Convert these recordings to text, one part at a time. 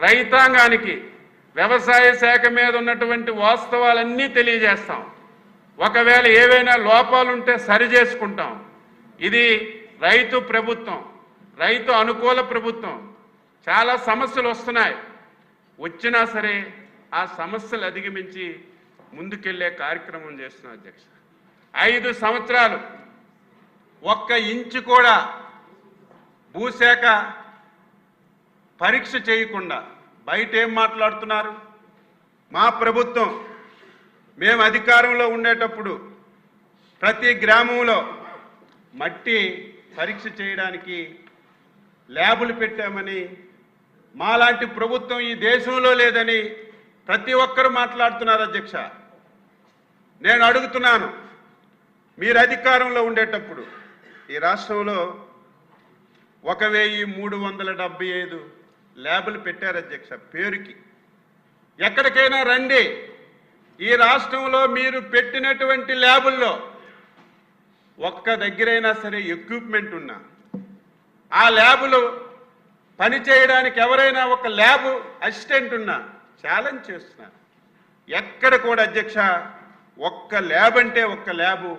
రైతాంగానికి వ్యవసాయ శాఖ మీద ఉన్నటువంటి వాస్తవాలన్నీ తెలియజేస్తాం. ఒకవేళ ఏవైనా లోపాలుంటే సరి చేసుకుంటాం. ఇది రైతు ప్రభుత్వం రైతు అనుకూల ప్రభుత్వం. చాలా సమస్యలు వస్తున్నాయి. వచ్చినా సరే ఆ సమస్యలు అధిగమించి ముందుకెళ్ళే కార్యక్రమం చేస్తున్నాం అధ్యక్ష. ఐదు సంవత్సరాలు ఒక్క ఇంచు కూడా భూశాఖ పరీక్ష చేయకుండా బయట ఏం మాట్లాడుతున్నారు? మా ప్రభుత్వం మేము అధికారంలో ఉండేటప్పుడు ప్రతి గ్రామంలో మట్టి పరీక్ష చేయడానికి ల్యాబులు పెట్టామని మాలాంటి ప్రభుత్వం ఈ దేశంలో లేదని ప్రతి ఒక్కరు మాట్లాడుతున్నారు అధ్యక్ష. నేను అడుగుతున్నాను మీరు అధికారంలో ఉండేటప్పుడు ఈ రాష్ట్రంలో ఒక వెయ్యి మూడు వందల డెబ్బై ఐదు ల్యాబులు పెట్టారు అధ్యక్ష పేరుకి. ఎక్కడికైనా రండి. ఈ రాష్ట్రంలో మీరు పెట్టినటువంటి ల్యాబుల్లో ఒక్క దగ్గరైనా సరే ఎక్విప్మెంట్ ఉన్నా. ఆ ల్యాబులు పని చేయడానికి ఎవరైనా ఒక ల్యాబ్ అసిస్టెంట్ ఉన్నా ఛాలెంజ్ చేస్తున్నారు. ఎక్కడ కూడా అధ్యక్ష ఒక్క ల్యాబ్ అంటే ఒక్క ల్యాబు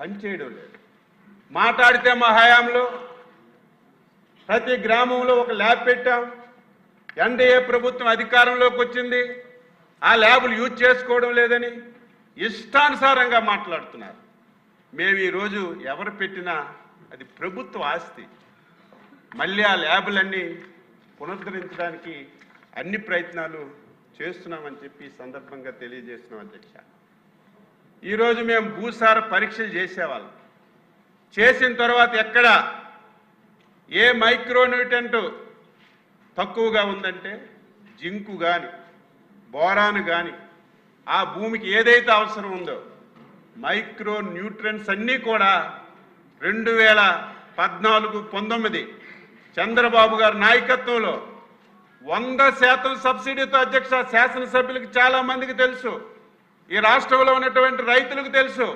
పనిచేయడం లేదు. మాట్లాడితే మా హయాంలో ప్రతి గ్రామంలో ఒక ల్యాబ్ పెట్టాం. ఎన్డీఏ ప్రభుత్వం అధికారంలోకి వచ్చింది. ఆ ల్యాబులు యూజ్ చేసుకోవడం లేదని ఇష్టానుసారంగా మాట్లాడుతున్నారు. మేము ఈరోజు ఎవరు పెట్టినా అది ప్రభుత్వ ఆస్తి. మళ్ళీ ఆ ల్యాబులన్నీ పునరుద్ధరించడానికి అన్ని ప్రయత్నాలు చేస్తున్నామని చెప్పి సందర్భంగా తెలియజేస్తున్నాం అధ్యక్ష. ఈరోజు మేము భూసార పరీక్షలు చేసేవాళ్ళం. చేసిన తర్వాత ఎక్కడ ఏ మైక్రోన్యూటెంటు తక్కువగా ఉందంటే జింకు కానీ బోరాను కానీ ఆ భూమికి ఏదైతే అవసరం ఉందో మైక్రో న్యూట్రియన్స్ అన్నీ కూడా రెండు వేల పద్నాలుగు పంతొమ్మిది చంద్రబాబు గారి నాయకత్వంలో వంద శాతం సబ్సిడీతో అధ్యక్ష శాసనసభ్యులకు చాలా మందికి తెలుసు. ఈ రాష్ట్రంలో ఉన్నటువంటి రైతులకు తెలుసు.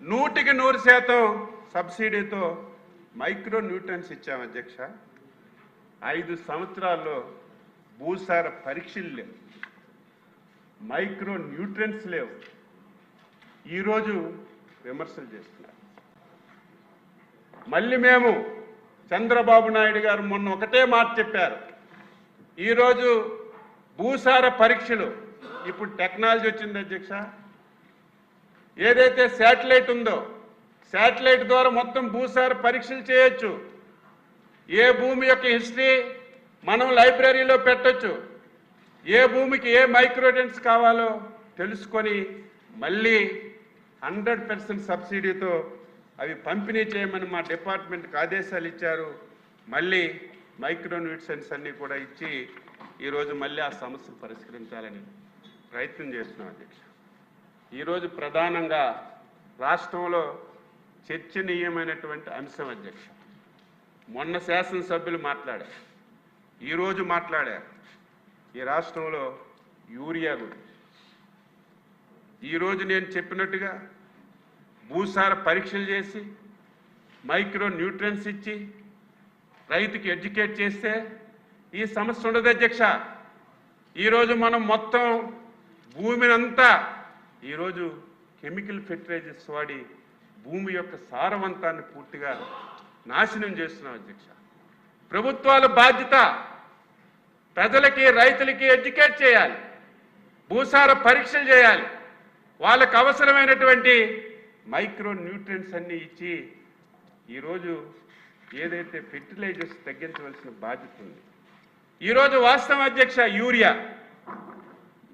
నూటికి నూరు శాతం సబ్సిడీతో మైక్రో న్యూట్రియన్స్ ఇచ్చాం అధ్యక్ష. ఐదు సంవత్సరాల్లో భూసార పరీక్షలు లేవు. మైక్రో న్యూట్రియన్స్ లేవు. ఈరోజు విమర్శలు చేస్తున్నారు. మళ్ళీ మేము చంద్రబాబు నాయుడు గారు మొన్న ఒకటే మాట చెప్పారు. ఈరోజు భూసార పరీక్షలు ఇప్పుడు టెక్నాలజీ వచ్చింది అధ్యక్ష. ఏదైతే శాటిలైట్ ఉందో శాటిలైట్ ద్వారా మొత్తం భూసార పరీక్షలు చేయొచ్చు. ఏ భూమి యొక్క హిస్టరీ మనం లైబ్రరీలో పెట్టొచ్చు? ఏ భూమికి ఏ మైక్రోటెన్స్ కావాలో తెలుసుకొని మళ్ళీ హండ్రెడ్ పర్సెంట్ సబ్సిడీతో అవి పంపిణీ చేయమని మా డిపార్ట్మెంట్కి ఆదేశాలు ఇచ్చారు. మళ్ళీ మైక్రోన్యూట్రిషన్స్ అన్నీ కూడా ఇచ్చి ఈరోజు మళ్ళీ ఆ సమస్యను పరిష్కరించాలని ప్రయత్నం చేస్తున్నాం అధ్యక్ష. ఈరోజు ప్రధానంగా రాష్ట్రంలో చర్చనీయమైనటువంటి అంశం అధ్యక్ష. మొన్న శాసనసభ్యులు మాట్లాడారు ఈరోజు మాట్లాడారు ఈ రాష్ట్రంలో యూరియా గురించి ఈరోజు నేను చెప్పినట్టుగా భూసార పరీక్షలు చేసి మైక్రో న్యూట్రియన్స్ ఇచ్చి రైతుకి ఎడ్యుకేట్ చేస్తే ఈ సమస్య ఉండదు అధ్యక్ష. ఈరోజు మనం మొత్తం భూమినంతా ఈరోజు కెమికల్ ఫెర్టిలైజర్స్ వాడి భూమి యొక్క సారవంతాన్ని పూర్తిగా నాశనం చేస్తున్నాం అధ్యక్ష. ప్రభుత్వాల బాధ్యత ప్రజలకి రైతులకి ఎడ్యుకేట్ చేయాలి. భూసార పరీక్షలు చేయాలి. వాళ్ళకు అవసరమైనటువంటి మైక్రో న్యూట్రియన్స్ అన్నీ ఇచ్చి ఈరోజు ఏదైతే ఫెర్టిలైజర్స్ తగ్గించవలసిన బాధ్యత ఉంది. ఈరోజు వాస్తవం అధ్యక్ష యూరియా.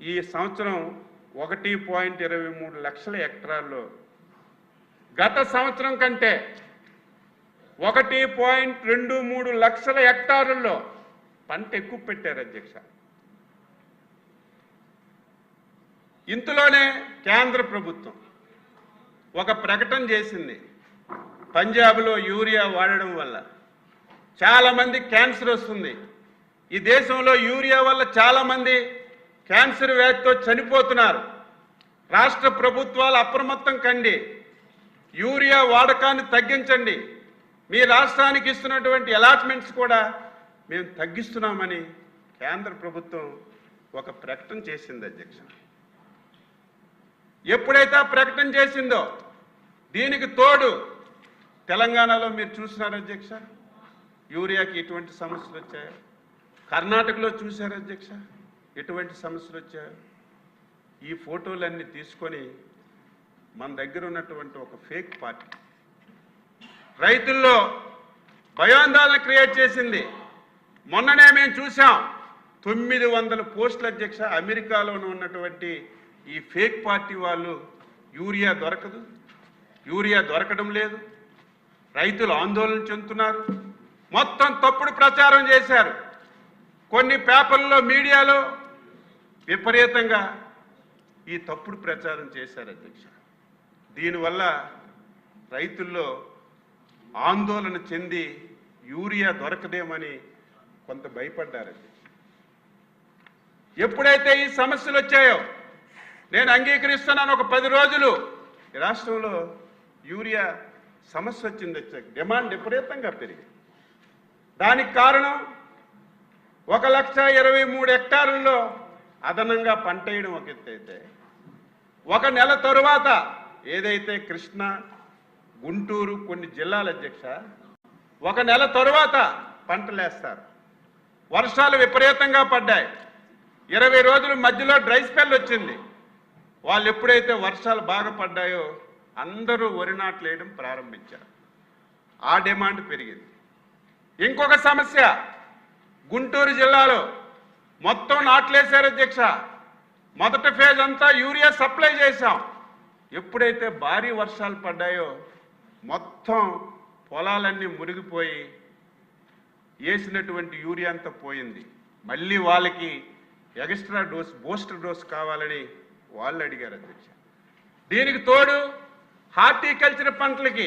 ఈ సంవత్సరం ఒకటి పాయింట్ ఇరవై మూడు లక్షల హెక్టార్లో. గత సంవత్సరం కంటే ఒకటి పాయింట్ రెండు మూడు లక్షల హెక్టారుల్లో పంట ఎక్కువ పెట్టారు అధ్యక్ష. ఇంతలోనే కేంద్ర ప్రభుత్వం ఒక ప్రకటన చేసింది. పంజాబ్లో యూరియా వాడడం వల్ల చాలామంది క్యాన్సర్ వస్తుంది. ఈ దేశంలో యూరియా వల్ల చాలామంది క్యాన్సర్ వ్యాధితో చనిపోతున్నారు. రాష్ట్ర ప్రభుత్వాలు అప్రమత్తం కండి. యూరియా వాడకాన్ని తగ్గించండి. మీ రాష్ట్రానికి ఇస్తున్నటువంటి అలాట్మెంట్స్ కూడా మేము తగ్గిస్తున్నామని కేంద్ర ప్రభుత్వం ఒక ప్రకటన చేసింది అధ్యక్ష. ఎప్పుడైతే ఆ ప్రకటన చేసిందో దీనికి తోడు తెలంగాణలో మీరు చూసినారు అధ్యక్ష? యూరియాకి ఎటువంటి సమస్యలు వచ్చాయో? కర్ణాటకలో చూశారు అధ్యక్ష? ఎటువంటి సమస్యలు వచ్చాయో? ఈ ఫోటోలన్నీ తీసుకొని మన దగ్గర ఉన్నటువంటి ఒక ఫేక్ పార్టీ రైతుల్లో భయాందోళన క్రియేట్ చేసింది. మొన్ననే మేము చూసాం తొమ్మిది వందల పోస్టుల అధ్యక్ష అమెరికాలోనూ ఉన్నటువంటి ఈ ఫేక్ పార్టీ వాళ్ళు యూరియా దొరకదు యూరియా దొరకడం లేదు రైతులు ఆందోళన చెందుతున్నారు. మొత్తం తప్పుడు ప్రచారం చేశారు. కొన్ని పేపర్లలో మీడియాలో విపరీతంగా ఈ తప్పుడు ప్రచారం చేశారు అధ్యక్ష. దీనివల్ల రైతుల్లో ఆందోళన చెంది యూరియా దొరకదేమని కొంత భయపడ్డారండి. ఎప్పుడైతే ఈ సమస్యలు వచ్చాయో నేను అంగీకరిస్తున్నాను ఒక పది రోజులు. ఈ రాష్ట్రంలో యూరియా సమస్య వచ్చింది డిమాండ్ విపరీతంగా పెరిగింది. దానికి కారణం ఒక లక్ష ఇరవై మూడు హెక్టారుల్లో అదనంగా పంట వేయడం ఒక ఎత్తు అయితే ఒక నెల తరువాత ఏదైతే కృష్ణ గుంటూరు కొన్ని జిల్లాల అధ్యక్ష ఒక నెల తరువాత పంటలేస్తారు. వర్షాలు విపరీతంగా పడ్డాయి. ఇరవై రోజుల మధ్యలో డ్రై స్పెల్ వచ్చింది. వాళ్ళు ఎప్పుడైతే వర్షాలు బాగా పడ్డాయో అందరూ వరి నాట్లు వేయడం ప్రారంభించారు. ఆ డిమాండ్ పెరిగింది. ఇంకొక సమస్య గుంటూరు జిల్లాలో మొత్తం నాట్లేశారు అధ్యక్ష. మొదటి ఫేజ్ అంతా యూరియా సప్లై చేశాం. ఎప్పుడైతే భారీ వర్షాలు పడ్డాయో మొత్తం పొలాలన్నీ మునిగిపోయి వేసినటువంటి యూరియా అంతా పోయింది. మళ్ళీ వాళ్ళకి ఎక్స్ట్రా డోస్ బూస్టర్ డోస్ కావాలని వాళ్ళు అడిగారు అధ్యక్ష. దీనికి తోడు హార్టికల్చర్ పంటలకి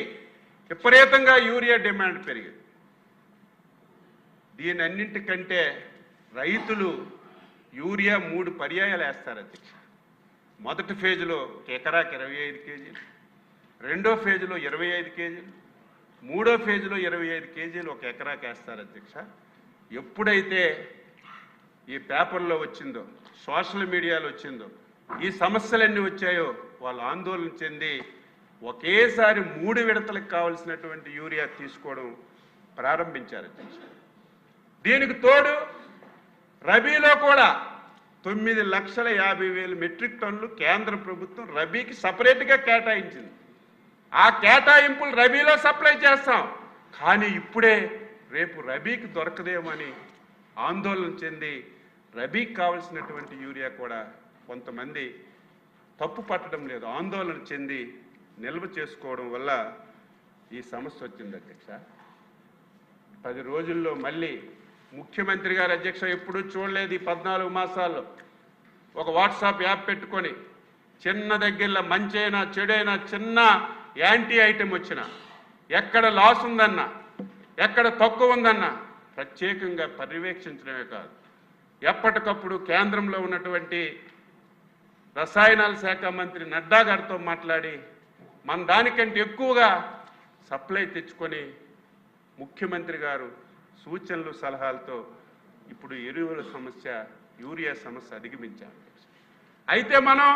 విపరీతంగా యూరియా డిమాండ్ పెరిగింది. దీని అన్నింటికంటే రైతులు యూరియా మూడు పర్యాయాలు వేస్తారు అధ్యక్ష. మొదటి ఫేజ్లో ఎకరాకి ఇరవై ఐదు కేజీలు. రెండో ఫేజ్లో ఇరవై ఐదు కేజీలు మూడో ఫేజ్లో ఇరవై ఐదు కేజీలు ఒక ఎకరాకి వేస్తారు అధ్యక్ష. ఎప్పుడైతే ఈ పేపర్లో వచ్చిందో సోషల్ మీడియాలో వచ్చిందో ఈ సమస్యలన్నీ వచ్చాయో వాళ్ళు ఆందోళన చెంది ఒకేసారి మూడు విడతలకు కావలసినటువంటి యూరియా తీసుకోవడం ప్రారంభించారు అధ్యక్ష. దీనికి తోడు రబీలో కూడా తొమ్మిది లక్షల యాభై వేల మెట్రిక్ టన్నులు కేంద్ర ప్రభుత్వం రబీకి సపరేట్గా కేటాయించింది. ఆ కేటాయింపులు రబీలో సప్లై చేస్తాం. కానీ ఇప్పుడే రేపు రబీకి దొరకదేమని ఆందోళన చెంది రబీకి కావలసినటువంటి యూరియా కూడా కొంతమంది తప్పు పట్టడం లేదు. ఆందోళన చెంది నిల్వ చేసుకోవడం వల్ల ఈ సమస్య వచ్చింది అధ్యక్ష. పది రోజుల్లో మళ్ళీ ముఖ్యమంత్రి గారు అధ్యక్ష ఎప్పుడూ చూడలేదు ఈ పద్నాలుగు మాసాల్లో. ఒక వాట్సాప్ యాప్ పెట్టుకొని చిన్న దగ్గరలో మంచైనా చెడైనా చిన్న యాంటీ ఐటెం వచ్చిన ఎక్కడ లాస్ ఉందన్నా ఎక్కడ తక్కువ ఉందన్నా ప్రత్యేకంగా పర్యవేక్షించడమే కాదు. ఎప్పటికప్పుడు కేంద్రంలో ఉన్నటువంటి రసాయనాల శాఖ మంత్రి నడ్డా గారితో మాట్లాడి మన దానికంటే ఎక్కువగా సప్లై తెచ్చుకొని ముఖ్యమంత్రి గారు సూచనలు సలహాలతో ఇప్పుడు ఎరువుల సమస్య యూరియా సమస్య అధిగమించారు. అయితే మనం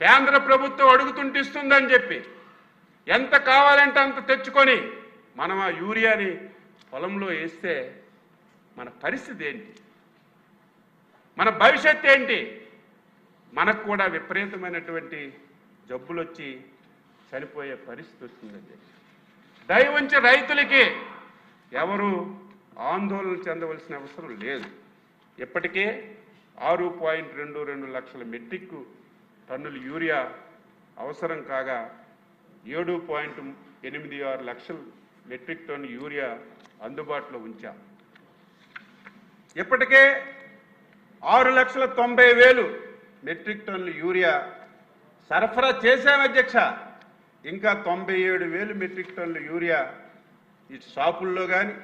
కేంద్ర ప్రభుత్వం అడుగుతుంటిస్తుందని చెప్పి ఎంత కావాలంటే అంత తెచ్చుకొని మనం ఆ యూరియాని పొలంలో వేస్తే మన పరిస్థితి ఏంటి? మన భవిష్యత్ ఏంటి? మనకు కూడా విపరీతమైనటువంటి జబ్బులు వచ్చి చనిపోయే పరిస్థితి వస్తుందండి. దయవుంచి రైతులకి ఎవరు ఆందోళన చెందవలసిన అవసరం లేదు. ఇప్పటికే ఆరు పాయింట్ రెండు రెండు లక్షల మెట్రిక్ టన్నుల యూరియా అవసరం కాగా ఏడు పాయింట్ ఎనిమిది ఆరు లక్షల మెట్రిక్ టన్ను యూరియా అందుబాటులో ఉంచాం. ఇప్పటికే ఆరు లక్షల తొంభై వేలు మెట్రిక్ టన్లు యూరియా సరఫరా చేశాం అధ్యక్ష. ఇంకా తొంభై ఏడు వేలు మెట్రిక్ టన్లు యూరియా ఇటు షాపుల్లో కానీ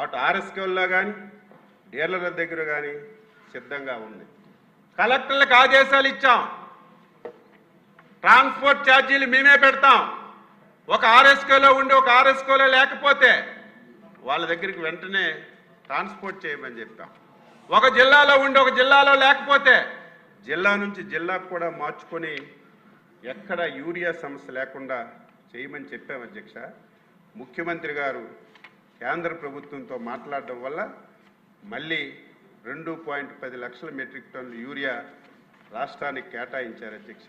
అటు ఆర్ఎస్కేల్లో కానీ డీలర్ల దగ్గర కానీ సిద్ధంగా ఉంది. కలెక్టర్లకు ఆదేశాలు ఇచ్చాం. ట్రాన్స్పోర్ట్ ఛార్జీలు మేమే పెడతాం. ఒక ఆర్ఎస్కోలో ఉండి ఒక ఆర్ఎస్కోలో లేకపోతే వాళ్ళ దగ్గరికి వెంటనే ట్రాన్స్పోర్ట్ చేయమని చెప్పాం. ఒక జిల్లాలో ఉండి ఒక జిల్లాలో లేకపోతే జిల్లా నుంచి జిల్లాకు కూడా మార్చుకొని ఎక్కడ యూరియా సమస్య లేకుండా చేయమని చెప్పాం అధ్యక్ష. ముఖ్యమంత్రి గారు కేంద్ర ప్రభుత్వంతో మాట్లాడడం వల్ల మళ్ళీ రెండు పాయింట్ పది లక్షల మెట్రిక్ టన్నులు యూరియా రాష్ట్రానికి కేటాయించారు అధ్యక్ష.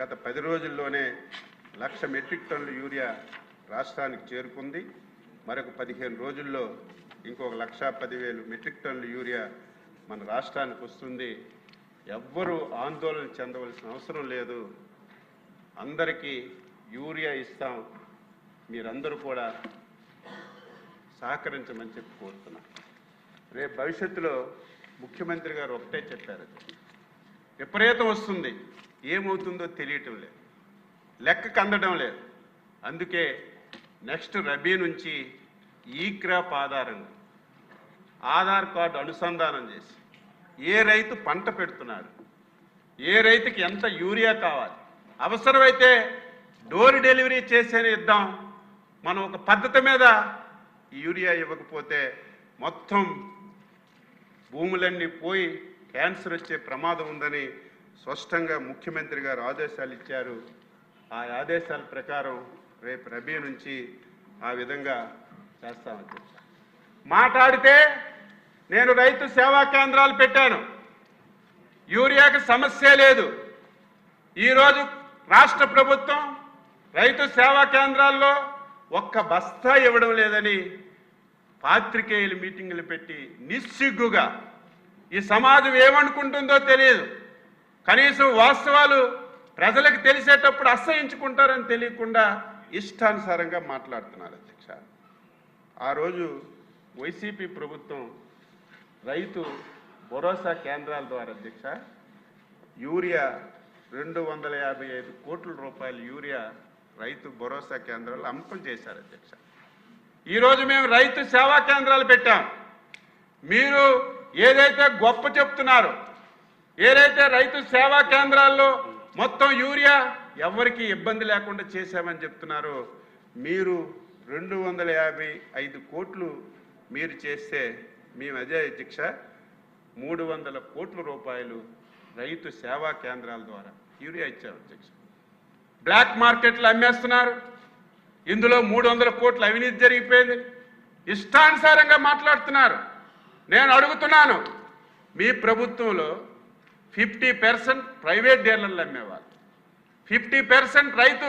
గత పది రోజుల్లోనే లక్ష మెట్రిక్ టన్నుల యూరియా రాష్ట్రానికి చేరుకుంది. మరొక పదిహేను రోజుల్లో ఇంకొక లక్ష పదివేలు మెట్రిక్ టన్నుల యూరియా మన రాష్ట్రానికి వస్తుంది. ఎవ్వరూ ఆందోళన చెందవలసిన అవసరం లేదు. అందరికీ యూరియా ఇస్తాం. మీరందరూ కూడా సహకరించమని చెప్పి కోరుతున్నా. రేపు భవిష్యత్తులో ముఖ్యమంత్రి గారు ఒకటే చెప్పారు విపరీతం వస్తుంది. ఏమవుతుందో తెలియటం లేదు. లెక్కకు అందడం లేదు. అందుకే నెక్స్ట్ రబీ నుంచి ఈ క్రాప్ ఆధారంగా ఆధార్ కార్డు అనుసంధానం చేసి ఏ రైతు పంట పెడుతున్నారు? ఏ రైతుకి ఎంత యూరియా కావాలి? అవసరమైతే డోర్ డెలివరీ చేసేనే ఇద్దాం. మనం ఒక పద్ధతి మీద యూరియా ఇవ్వకపోతే మొత్తం భూములన్నీ పోయి క్యాన్సర్ వచ్చే ప్రమాదం ఉందని స్పష్టంగా ముఖ్యమంత్రి గారు ఆదేశాలు ఇచ్చారు. ఆ ఆదేశాల ప్రకారం రేపు రబీ నుంచి ఆ విధంగా చేస్తామని చెప్పారు. మాట్లాడితే నేను రైతు సేవా కేంద్రాలు పెట్టాను. యూరియాకి సమస్య లేదు. ఈరోజు రాష్ట్ర ప్రభుత్వం రైతు సేవా కేంద్రాల్లో ఒక్క బస్తా ఇవ్వడం లేదని పాత్రికేయులు మీటింగులు పెట్టి నిస్సిగ్గుగా ఈ సమాజం ఏమనుకుంటుందో తెలియదు. కనీసం వాస్తవాలు ప్రజలకు తెలిసేటప్పుడు అసహించుకుంటారని తెలియకుండా ఇష్టానుసారంగా మాట్లాడుతున్నారు అధ్యక్ష. ఆ రోజు వైసీపీ ప్రభుత్వం రైతు భరోసా కేంద్రాల ద్వారా అధ్యక్ష యూరియా రెండు వందల యాభై ఐదు కోట్ల రూపాయల యూరియా రైతు భరోసా కేంద్రాలు అమ్మకం చేశారు అధ్యక్ష. ఈరోజు మేము రైతు సేవా కేంద్రాలు పెట్టాం. మీరు ఏదైతే గొప్ప చెప్తున్నారో ఏదైతే రైతు సేవా కేంద్రాల్లో మొత్తం యూరియా ఎవరికి ఇబ్బంది లేకుండా చేశామని చెప్తున్నారో మీరు రెండు వందల యాభై ఐదు కోట్లు మీరు చేస్తే మేము అదే అధ్యక్ష మూడు వందల కోట్ల రూపాయలు రైతు సేవా కేంద్రాల ద్వారా యూరియా ఇచ్చారు అధ్యక్ష. బ్లాక్ మార్కెట్లు అమ్మేస్తున్నారు. ఇందులో మూడు వందల కోట్లు అవినీతి జరిగిపోయింది. ఇష్టానుసారంగా మాట్లాడుతున్నారు. నేను అడుగుతున్నాను మీ ప్రభుత్వంలో ఫిఫ్టీ పర్సెంట్ ప్రైవేట్ డీలర్లు అమ్మేవారు ఫిఫ్టీ పర్సెంట్ రైతు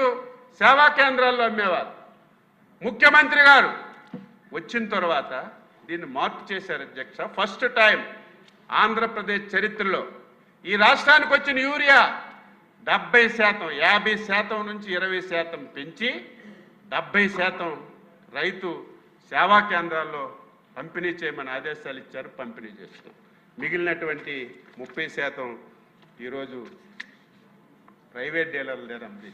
సేవా కేంద్రాల్లో అమ్మేవారు ముఖ్యమంత్రి గారు వచ్చిన తర్వాత దీన్ని మార్పు చేశారు అధ్యక్ష. ఫస్ట్ టైం ఆంధ్రప్రదేశ్ చరిత్రలో ఈ రాష్ట్రానికి వచ్చిన యూరియా డెబ్బై శాతం యాభై శాతం నుంచి ఇరవై శాతం పెంచి డెబ్బై శాతం రైతు సేవా కేంద్రాల్లో పంపిణీ చేయమని ఆదేశాలు ఇచ్చారు పంపిణీ చేస్తున్నారు. మిగిలినటువంటి ముప్పై శాతం ఈరోజు ప్రైవేట్ డీలర్ల దగ్గర పంపిణీ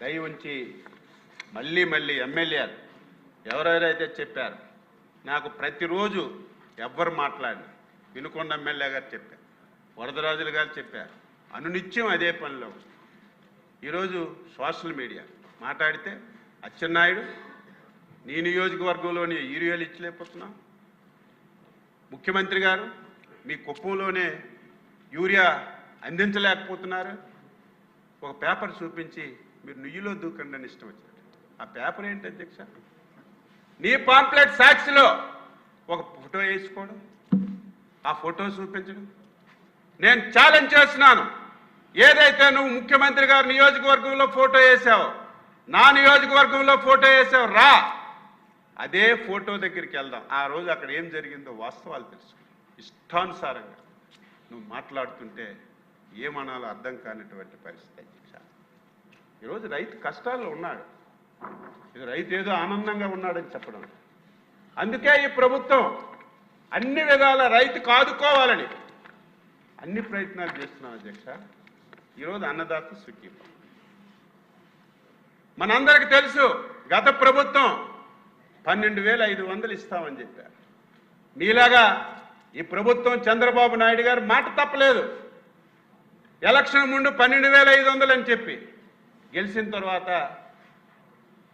దయ ఉంచి మళ్ళీ మళ్ళీ ఎమ్మెల్యేలు ఎవరెవరైతే చెప్పారు నాకు ప్రతిరోజు ఎవ్వరు మాట్లాడిన వినుకొండ ఎమ్మెల్యే గారు చెప్పారు వరదరాజులు గారు చెప్పారు అనునిత్యం అదే పనిలో ఈరోజు సోషల్ మీడియా మాట్లాడితే అచ్చెన్నాయుడు నీ నియోజకవర్గంలోని యూరియాలు ఇచ్చలేకపోతున్నావు. ముఖ్యమంత్రి గారు మీ కుప్పంలోనే యూరియా అందించలేకపోతున్నారు. ఒక పేపర్ చూపించి మీరు నుయ్యిలో దూకండి అని ఇష్టం వచ్చారు ఆ పేపర్ ఏంటి అధ్యక్ష? నీ పాంప్లెట్ సాక్షిలో ఒక ఫోటో వేసుకోవడం ఆ ఫోటో చూపించడం. నేను ఛాలెంజ్ చేస్తున్నాను. ఏదైతే నువ్వు ముఖ్యమంత్రి గారి నియోజకవర్గంలో ఫోటో వేసావో నా నియోజకవర్గంలో ఫోటో వేసావు రా. అదే ఫోటో దగ్గరికి వెళ్దాం. ఆ రోజు అక్కడ ఏం జరిగిందో వాస్తవాలు తెలుసు ఇష్టానుసారంగా నువ్వు మాట్లాడుతుంటే ఏమనాలో అర్థం కానిటువంటి పరిస్థితి అధ్యక్ష ఈరోజు రైతు కష్టాల్లో ఉన్నాడు. ఇది రైతు ఏదో ఆనందంగా ఉన్నాడని చెప్పడం. అందుకే ఈ ప్రభుత్వం అన్ని విధాల రైతు కాదుకోవాలని అన్ని ప్రయత్నాలు చేస్తున్నాం అధ్యక్ష. ఈరోజు అన్నదాత సుఖీపం మనందరికి తెలుసు గత ప్రభుత్వం పన్నెండు వేల ఐదు వందలు ఇస్తామని చెప్పారు. మీలాగా ఈ ప్రభుత్వం చంద్రబాబు నాయుడు గారు మాట తప్పలేదు. ఎలక్షన్ ముందు పన్నెండు వేల ఐదు వందలు అని చెప్పి. గెలిచిన తర్వాత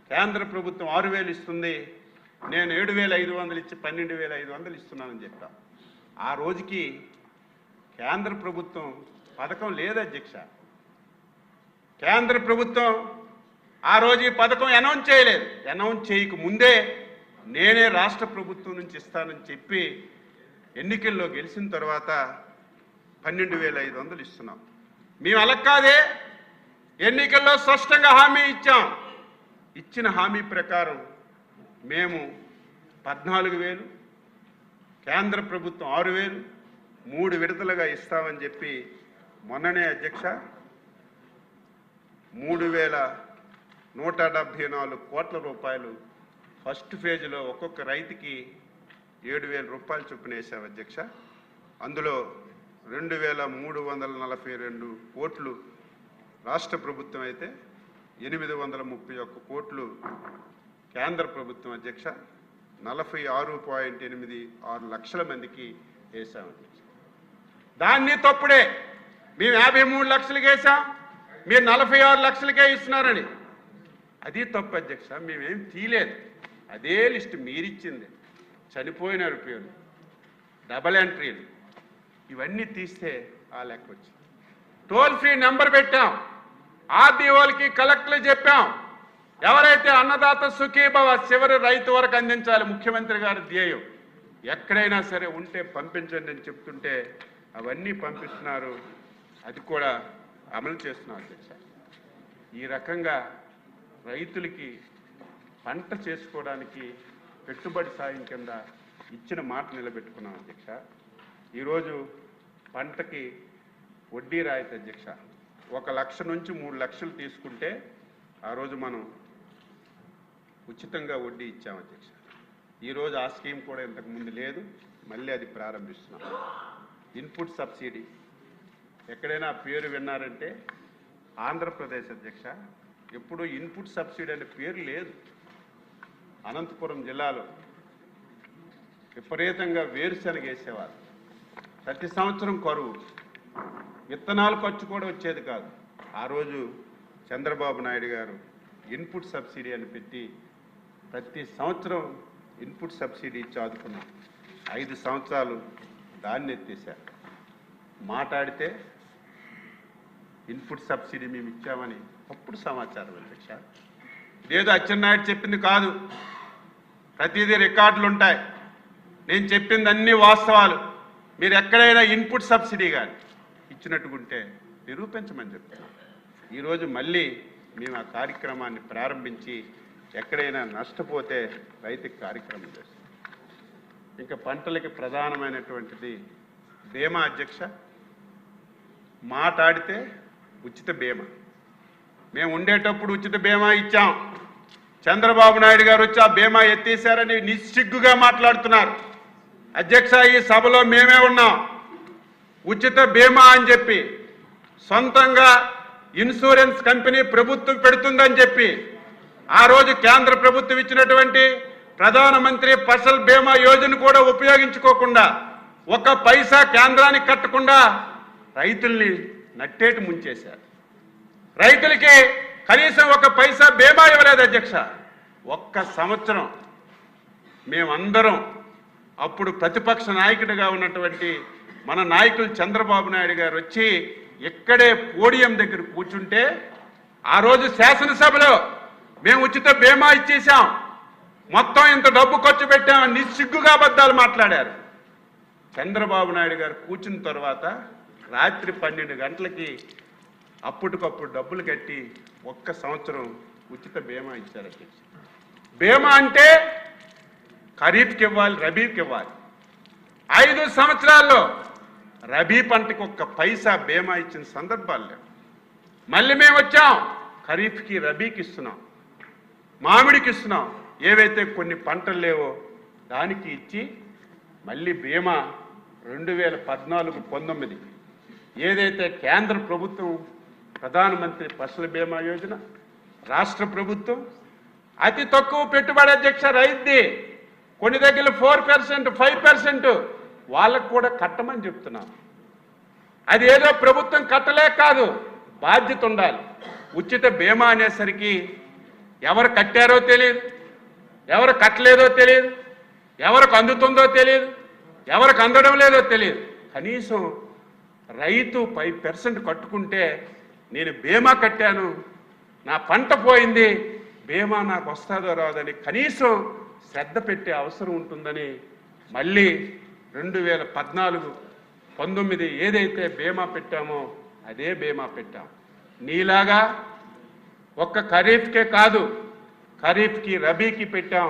కేంద్ర ప్రభుత్వం ఆరు వేలు ఇస్తుంది. నేను ఏడు వేల ఐదు వందలు ఇచ్చి పన్నెండు వేల ఐదు వందలు ఇస్తున్నానని చెప్పాం. ఆ రోజుకి కేంద్ర ప్రభుత్వం పథకం లేదు అధ్యక్ష. కేంద్ర ప్రభుత్వం ఆ రోజు ఈ పథకం అనౌన్స్ చేయలేదు. అనౌన్స్ చేయక ముందే నేనే రాష్ట్ర ప్రభుత్వం నుంచి ఇస్తానని చెప్పి ఎన్నికల్లో గెలిచిన తర్వాత పన్నెండు వేల ఐదు వందలు ఇస్తున్నాం. మేము అలా కాదే ఎన్నికల్లో స్పష్టంగా హామీ ఇచ్చాం. ఇచ్చిన హామీ ప్రకారం మేము పద్నాలుగు వేలు కేంద్ర ప్రభుత్వం ఆరు వేలు మూడు విడతలుగా ఇస్తామని చెప్పి మొన్ననే అధ్యక్ష మూడు వేల నూట డెబ్భై నాలుగు కోట్ల రూపాయలు ఫస్ట్ ఫేజ్లో ఒక్కొక్క రైతుకి ఏడు వేల రూపాయలు చొప్పున వేసాం అధ్యక్ష. అందులో రెండు వేల మూడు వందల నలభై రెండు కోట్లు రాష్ట్ర ప్రభుత్వం అయితే ఎనిమిది వందల ముప్పై ఒక్క కోట్లు కేంద్ర ప్రభుత్వం అధ్యక్ష. నలభై ఆరు పాయింట్ ఎనిమిది ఆరు లక్షల మందికి వేసాం అధ్యక్ష. దాన్ని తప్పుడే. మేము యాభై మూడు లక్షలకి వేసాం మీరు నలభై ఆరు లక్షలకే ఇస్తున్నారని. అది తప్పు అధ్యక్ష మేమేం తీయలేదు. అదే లిస్ట్ మీరిచ్చింది. చనిపోయిన పేరు డబల్ ఎంట్రీలు ఇవన్నీ తీస్తే ఆ లెక్క వచ్చింది. టోల్ ఫ్రీ నెంబర్ పెట్టాం. ఆర్డీఓలకి కలెక్టర్లు చెప్పాం. ఎవరైతే అన్నదాత సుఖీభవ చివరి రైతు వరకు అందించాలి ముఖ్యమంత్రి గారి ధ్యేయం ఎక్కడైనా సరే ఉంటే పంపించండి అని చెప్తుంటే అవన్నీ పంపిస్తున్నారు. అది కూడా అమలు చేస్తున్నారు అధ్యక్ష. ఈ రకంగా రైతులకి పంట చేసుకోవడానికి పెట్టుబడి సాయం కింద ఇచ్చిన మాట నిలబెట్టుకున్నాం అధ్యక్ష. ఈరోజు పంటకి వడ్డీ రాయితీ అధ్యక్ష. ఒక లక్ష నుంచి మూడు లక్షలు తీసుకుంటే ఆ రోజు మనం ఉచితంగా వడ్డీ ఇచ్చాం అధ్యక్ష. ఈరోజు ఆ స్కీమ్ కూడా ఇంతకుముందు లేదు మళ్ళీ అది ప్రారంభిస్తున్నాం. Input subsidy. ఎక్కడైనా పేరు విన్నారంటే ఆంధ్రప్రదేశ్ అధ్యక్ష ఎప్పుడు ఇన్పుట్ సబ్సిడీ అనే పేరు లేదు. అనంతపురం జిల్లాలో విపరీతంగా వేరుశనగ వేసేవారు. ప్రతి సంవత్సరం కరువు. విత్తనాలు ఖర్చు కూడా వచ్చేది కాదు. ఆ రోజు చంద్రబాబు నాయుడు గారు ఇన్పుట్ సబ్సిడీ అని పెట్టి ప్రతి సంవత్సరం ఇన్పుట్ సబ్సిడీ ఇచ్చి ఆదుకున్నాం ఐదు సంవత్సరాలు దాన్ని ఎత్తేసారు మాట్లాడితే ఇన్పుట్ సబ్సిడీ మేము ఇచ్చామని అప్పుడు సమాచారం అధ్యక్ష లేదు అచ్చెన్నాయుడు చెప్పింది కాదు. ప్రతిదీ రికార్డులు ఉంటాయి నేను చెప్పింది అన్ని వాస్తవాలు. మీరు ఎక్కడైనా ఇన్పుట్ సబ్సిడీ కానీ ఇచ్చినట్టుకుంటే నిరూపించమని చెప్తున్నాను. ఈరోజు మళ్ళీ మేము ఆ కార్యక్రమాన్ని ప్రారంభించి ఎక్కడైనా నష్టపోతే రైతుకి కార్యక్రమం చేస్తాం. ఇంకా పంటలకి ప్రధానమైనటువంటిది బీమా అధ్యక్ష. మాట్లాడితే ఉచిత బీమా. మేము ఉండేటప్పుడు ఉచిత బీమా ఇచ్చాం. చంద్రబాబు నాయుడు గారు వచ్చి ఆ బీమా ఎత్తేసారని నిస్సిగ్గుగా మాట్లాడుతున్నారు. అధ్యక్ష ఈ సభలో మేమే ఉన్నాం. ఉచిత బీమా అని చెప్పి సొంతంగా ఇన్సూరెన్స్ కంపెనీ ప్రభుత్వం పెడుతుందని చెప్పి ఆ రోజు కేంద్ర ప్రభుత్వం ఇచ్చినటువంటి ప్రధానమంత్రి ఫసల్ బీమా యోజన కూడా ఉపయోగించుకోకుండా ఒక పైసా కేంద్రానికి కట్టకుండా రైతుల్ని నట్టేటి ముంచేశారు. రైతులకి కనీసం ఒక పైసా బీమా ఇవ్వలేదు అధ్యక్ష. ఒక్క సంవత్సరం మేమందరం అప్పుడు ప్రతిపక్ష నాయకుడిగా ఉన్నటువంటి మన నాయకులు చంద్రబాబు నాయుడు గారు వచ్చి ఇక్కడే పోడియం దగ్గర కూర్చుంటే ఆ రోజు శాసనసభలో మేము ఉచిత బీమా ఇచ్చేసాం మొత్తం ఇంత డబ్బు ఖర్చు పెట్టామని నిస్సిగ్గుగా అబద్ధాలు మాట్లాడారు. చంద్రబాబు నాయుడు గారు కూర్చున్న తర్వాత రాత్రి పన్నెండు గంటలకి అప్పటికప్పుడు డబ్బులు కట్టి ఒక్క సంవత్సరం ఉచిత బీమా ఇచ్చారు బీమా అంటే ఖరీఫ్కి ఇవ్వాలి రబీకి ఇవ్వాలి. ఐదు సంవత్సరాల్లో రబీ పంటకి ఒక్క పైసా బీమా ఇచ్చిన సందర్భాలు లేవు. మళ్ళీ మేము వచ్చాం ఖరీఫ్కి రబీకి ఇస్తున్నాం మామిడికి ఇస్తున్నాం. ఏవైతే కొన్ని పంటలు లేవో దానికి ఇచ్చి మళ్ళీ బీమా రెండు వేల పద్నాలుగు పంతొమ్మిది ఏదైతే కేంద్ర ప్రభుత్వం ప్రధానమంత్రి ఫసల్ బీమా యోజన రాష్ట్ర ప్రభుత్వం అతి తక్కువ పెట్టుబడి అధ్యక్ష రైతుది. కొన్ని దగ్గర ఫోర్ పర్సెంట్ ఫైవ్ పర్సెంట్ వాళ్ళకు కూడా కట్టమని చెప్తున్నాం. అది ఏదో ప్రభుత్వం కట్టలే కాదు బాధ్యత ఉండాలి. ఉచిత బీమా అనేసరికి ఎవరు కట్టారో తెలియదు ఎవరు కట్టలేదో తెలియదు ఎవరికి అందుతుందో తెలియదు ఎవరికి అందడం లేదో తెలియదు. కనీసం రైతు ఫైవ్ పర్సెంట్ కట్టుకుంటే నేను బీమా కట్టాను నా పంట పోయింది బీమా నాకు వస్తుందో రాదని కనీసం శ్రద్ధ పెట్టే అవసరం ఉంటుందని మళ్ళీ రెండు వేల పద్నాలుగు పంతొమ్మిది ఏదైతే బీమా పెట్టామో అదే బీమా పెట్టాం. నీలాగా ఒక్క ఖరీఫ్కే కాదు ఖరీఫ్కి రబీకి పెట్టాం.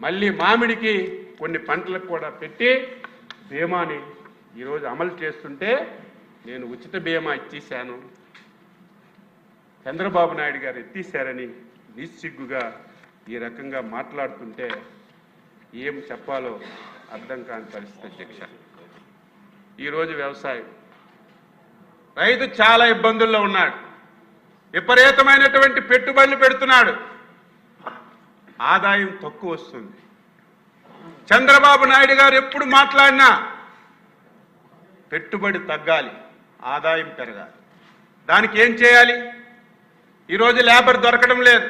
మళ్ళీ మామిడికి కొన్ని పంటలకు కూడా పెట్టి బీమాని ఈరోజు అమలు చేస్తుంటే నేను ఉచిత బీమా ఇచ్చేశాను. చంద్రబాబు నాయుడు గారు ఎత్తేసారని నిస్సిగ్గుగా ఈ రకంగా మాట్లాడుతుంటే ఏం చెప్పాలో అర్థం కాని పరిస్థితి అధ్యక్ష. ఈరోజు వ్యవసాయం. రైతు చాలా ఇబ్బందుల్లో ఉన్నాడు. విపరీతమైనటువంటి పెట్టుబడులు పెడుతున్నాడు. ఆదాయం తక్కువ వస్తుంది. చంద్రబాబు నాయుడు గారు ఎప్పుడు మాట్లాడినా పెట్టుబడి తగ్గాలి ఆదాయం పెరగాలి. దానికి ఏం చేయాలి? ఈరోజు లేబర్ దొరకడం లేదు.